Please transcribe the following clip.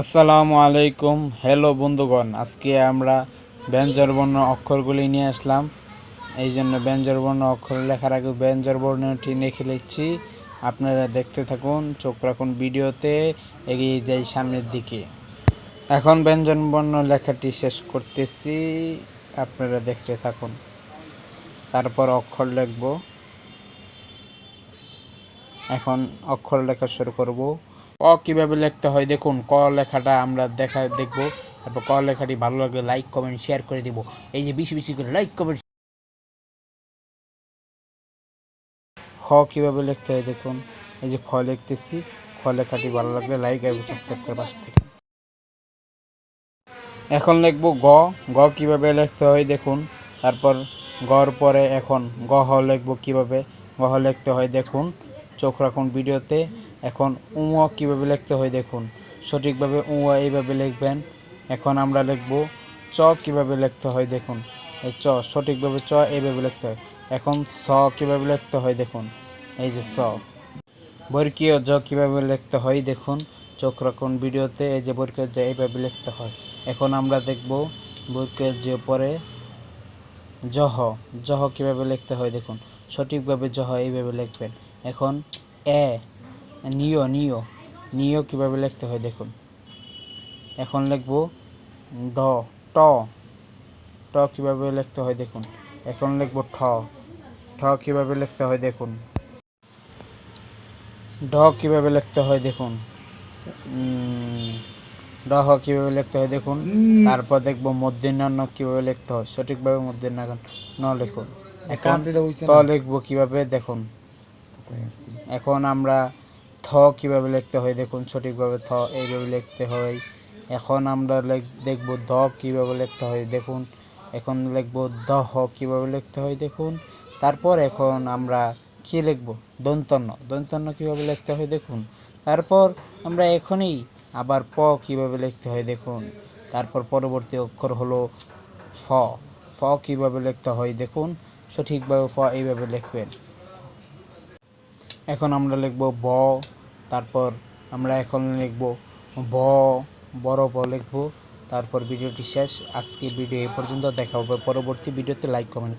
আসসালামু আলাইকুম। হ্যালো বন্ধুগণ, আজকে আমরা ব্যঞ্জন বর্ণ অক্ষরগুলি নিয়ে আসলাম। এই জন্য ব্যঞ্জন বর্ণ অক্ষর লেখার আগে ব্যঞ্জন বর্ণটি লিখে লিখছি আপনারা দেখতে থাকুন, চোখ রাখুন ভিডিওতে, এগিয়ে যাই সামনের দিকে। এখন ব্যঞ্জন বর্ণ লেখাটি শেষ করতেছি, আপনারা দেখতে থাকুন। তারপর অক্ষর লিখব। এখন অক্ষর লেখা শুরু করব। ক কীভাবে লিখতে হয় দেখুন, ক লেখাটা আমরা দেখা, দেখব। তারপর ক লেখাটি ভালো লাগলে লাইক কমেন্ট শেয়ার করে দিব। এই যে বেশি বেশি করে লাইক কমেন্ট খ কীভাবে লিখতে হয় দেখুন। এই যে খ লিখতেছি, খ লেখাটি ভালো লাগলে লাইক এবং সাবস্ক্রাইব করে পাশে থেকে এখন লিখব গ। গ কীভাবে লিখতে হয় দেখুন। তারপর গর পরে এখন গ হ লিখব কীভাবে। গ হ লিখতে হয় দেখুন। চোখ রাখুন ভিডিওতে। এখন উঁ কীভাবে লিখতে হয় দেখুন। সঠিকভাবে উঁ এইভাবে লিখবেন। এখন আমরা লিখব চ কীভাবে লিখতে হয় দেখুন। এই চ, সঠিকভাবে চ এইভাবে লিখতে হয়। এখন স কীভাবে লিখতে হয় দেখুন। এই যে স। বর্গীয় জ কীভাবে লিখতে হয় দেখুন। চোখ রাখুন ভিডিওতে এই যে বর্গীয় জ এইভাবে লিখতে হয়। এখন আমরা দেখব বর্গীয় জ পরে জহ জহ কীভাবে লিখতে হয় দেখুন। সঠিকভাবে জহ এইভাবে লিখবেন। এখন এ নিয় নিও। নিও কীভাবে লিখতে হয় দেখুন। এখন লিখব ড ট। ট কীভাবে লিখতে হয় দেখুন। এখন লিখব ঠ। ঠ কীভাবে লিখতে হয় দেখুন। ঢ কীভাবে লিখতে হয় দেখুন। ড হ কীভাবে লিখতে হয় দেখুন। তারপর দেখব মধ্যাহ্ন কীভাবে লিখতে হয় সঠিকভাবে ন লিখুন। এখন ত লিখব কীভাবে দেখুন। এখন আমরা থ কীভাবে লিখতে হয়, দেখুন সঠিকভাবে থ এইভাবে লিখতে হয়। এখন আমরা দেখব দ কীভাবে লিখতে হয়, দেখুন। এখন লিখব দ, হ কীভাবে লিখতে হয়, দেখুন। তারপর এখন আমরা কি লিখব? দন্তন্য। দন্তন্য কীভাবে লিখতে হয়, দেখুন। তারপর আমরা এখনই আবার প কীভাবে লিখতে হয়, দেখুন। তারপর পরবর্তী অক্ষর হলো ফ। ফ কীভাবে লিখতে হয়, দেখুন। সঠিকভাবে ফ এইভাবে লিখবেন। এখন আমরা লিখব ব, তারপর আমরা এখন লিখব ব বড় ব লিখব, তারপর ভিডিওটি শেষ। আজকে ভিডিও এ পর্যন্ত, দেখা হবে পরবর্তী ভিডিওতে। Like comment